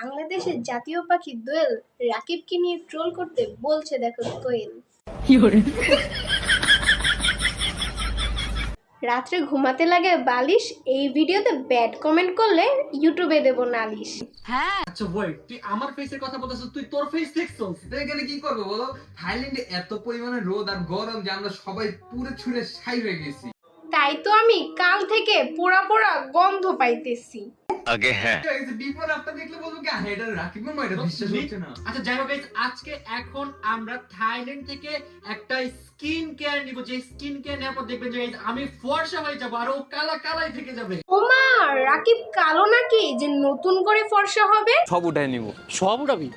বাংলাদেশের জাতীয় পাখি দোয়েল রাকিবকে নিয়ে ট্রোল করতে বলছে দেখো কোয়েল রাত্রে ঘুমাতে লাগে বালিশ এই ভিডিওতে ব্যাড কমেন্ট করলে ইউটিউবে দেব নালিশ। হ্যাঁ। আচ্ছা ওয়েট তুই আমার ফেসের কথা বলতেছিস তুই তোর ফেস দেখছস? এখানে কি করব বলো? থাইল্যান্ডে এত পরিমাণে রোদ আর গরম যে আমরা সবাই পুরো ছুঁড়ে ছাই হয়ে গেছি। তাই তো আমি কাল থেকে পোড়া পোড়া গন্ধ পাইতেছি। বিফোর আফটার দেখলে বলব কি হ্যাঁ এটা রাকিব মামা এটা বিশ্বাস হচ্ছে না। আচ্ছা যাই হোক আজকে এখন আমরা থাইল্যান্ড থেকে একটা স্কিন কেয়ার নিব। যে স্কিন কেয়ার নেওয়ার পর দেখবেন যে আমি ফর্সা হয়ে যাব আর ও কালা কালাই থেকে যাবে। ওমা রাকিব কালো নাকি? যে নতুন করে ফর্সা হবে? সব উঠাই নিব। সব উঠাবি?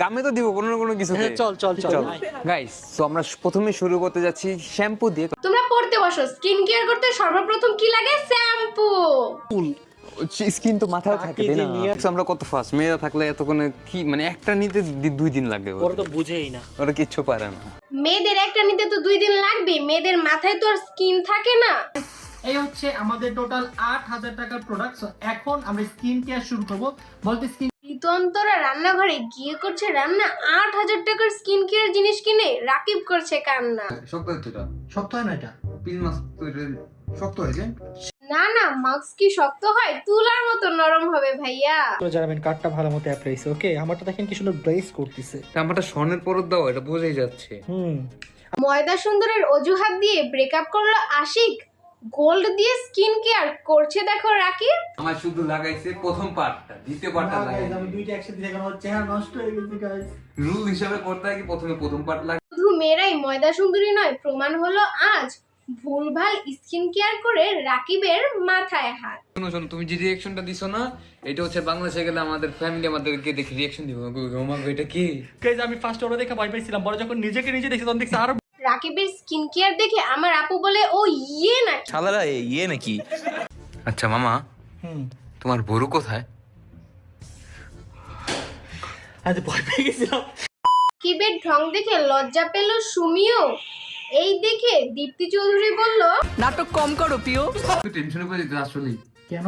গামে তো দিব কোনো না কোনো কিছু হ্যাঁ, চল চল চল। গাইস তো আমরা প্রথমে শুরু করতে যাচ্ছি শ্যাম্পু দিয়ে। তোমরা পড়তে বসো। স্কিন কেয়ার করতে সর্বপ্রথম কি লাগে? শ্যাম্পু। স্কিন তো মাথায় থাকে না? আমরা কত ফাস্ট মেয়েরা থাকলে এতক্ষণে কি মানে একটা নিতে দুই দিন লাগে ওরা তো বুঝেই না। ওরা কিচ্ছু পারে না। মেয়েদের একটা নিতে তো দুই দিন লাগবে। মেয়েদের মাথায় তো আর স্কিন থাকে না। এই হচ্ছে আমাদের টোটাল আট হাজার টাকার প্রোডাক্ট এখন আমরা স্কিন কেয়ার শুরু করব। বলতে স্কিন ঋতন্তরা রান্নাঘরে গিয়ে করছে রান্না। আট হাজার টাকার স্কিন কেয়ার জিনিস কিনে রাকিব করছে কান্না। শক্ত হচ্ছে এটা শক্ত হয় না এটা মাছ শক্ত হয়েছে না না মাস্ক কি শক্ত হয়? তুলার মতো নরম হবে ভাইয়া। তো জানাবেন কার্ডটা ভালো মতো অ্যাপ রয়েছে ওকে আমারটা দেখেন কি সুন্দর ব্রেস করতেছে। আমারটা স্বর্ণের পরত দাও এটা বোঝাই যাচ্ছে। হুম। ময়দা সুন্দরের অজুহাত দিয়ে ব্রেকআপ করল আশিক। গোল্ড দিয়ে স্কিন কেয়ার করছে দেখো রাকিব। আমার শুধু লাগাইছে প্রথম পার্টটা দ্বিতীয় পার্টটা লাগাইছে। আমি দুইটা একসাথে দেখে আমার চেহারা নষ্ট হয়ে গেছে গাইস রুল হিসাবে করতে হয় কি প্রথমে প্রথম পার্ট লাগে শুধু মেয়েরাই ময়দা সুন্দরী নয় প্রমাণ হলো আজ। ভুলভাল স্কিন কেয়ার করে রাকিবের মাথায় হাত। শোনো শোনো তুমি যে রিয়াকশনটা দিছো না এটা হচ্ছে বাংলাদেশে গেলে আমাদের ফ্যামিলি আমাদেরকে দেখে রিয়াকশন দিব। রোমা এটা কি? গাইজ আমি ফার্স্ট ওরা দেখে ভয় পাইছিলাম পরে যখন নিজেকে নিজে দেখছি তখন দেখছি আরও রাকিবের স্কিন কেয়ার দেখে আমার আপু বলে ও ইয়ে না শালারা ইয়ে নাকি? আচ্ছা মামা হুম। তোমার বড়ু কোথায়? আজ ভয় পেয়ে গেছিলাম। রাকিবের ঢং দেখে লজ্জা পেল সুমিও। এই দেখে দীপ্তি চৌধুরী বলল নাটক কম করো পিও একটু টেনশনে পড়ে যেতে আসলে কেন?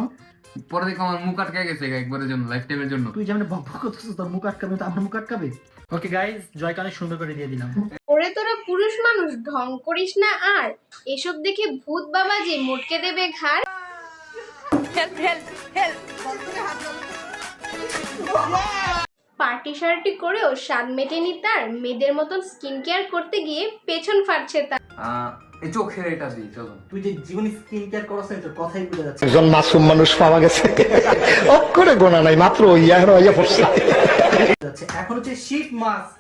পরে দেখো আমার মুখ আটকে গেছে একবারের জন্য লাইফ টাইমের জন্য। তুই যেমন বক বক করতেছিস তোর মুখ আটকাবে তো আমার মুখ আটকাবে? ওকে গাইস জয়কে অনেক সুন্দর করে দিয়ে দিলাম। ওরে তোরা পুরুষ মানুষ ঢং করিস না আর। এসব দেখে ভূত বাবা যে মোটকে দেবে ঘাড়। পার্টি শার্টি করেও স্বাদ মেটেনি তার মেয়েদের মতন স্কিন কেয়ার করতে গিয়ে পেছন ফাটছে তার। আহ, এই চোখের এটা দিই চলো। তুই যে জীবনে স্কিন কেয়ার করছ এটা তোর কথাই বুঝে যাচ্ছে একজন মাসুম মানুষ পাওয়া গেছে। অক্ষরে গোনা নাই মাত্র ইয়া হয়ে পড়ছে। যাচ্ছে। এখন হচ্ছে শীত মাস্ক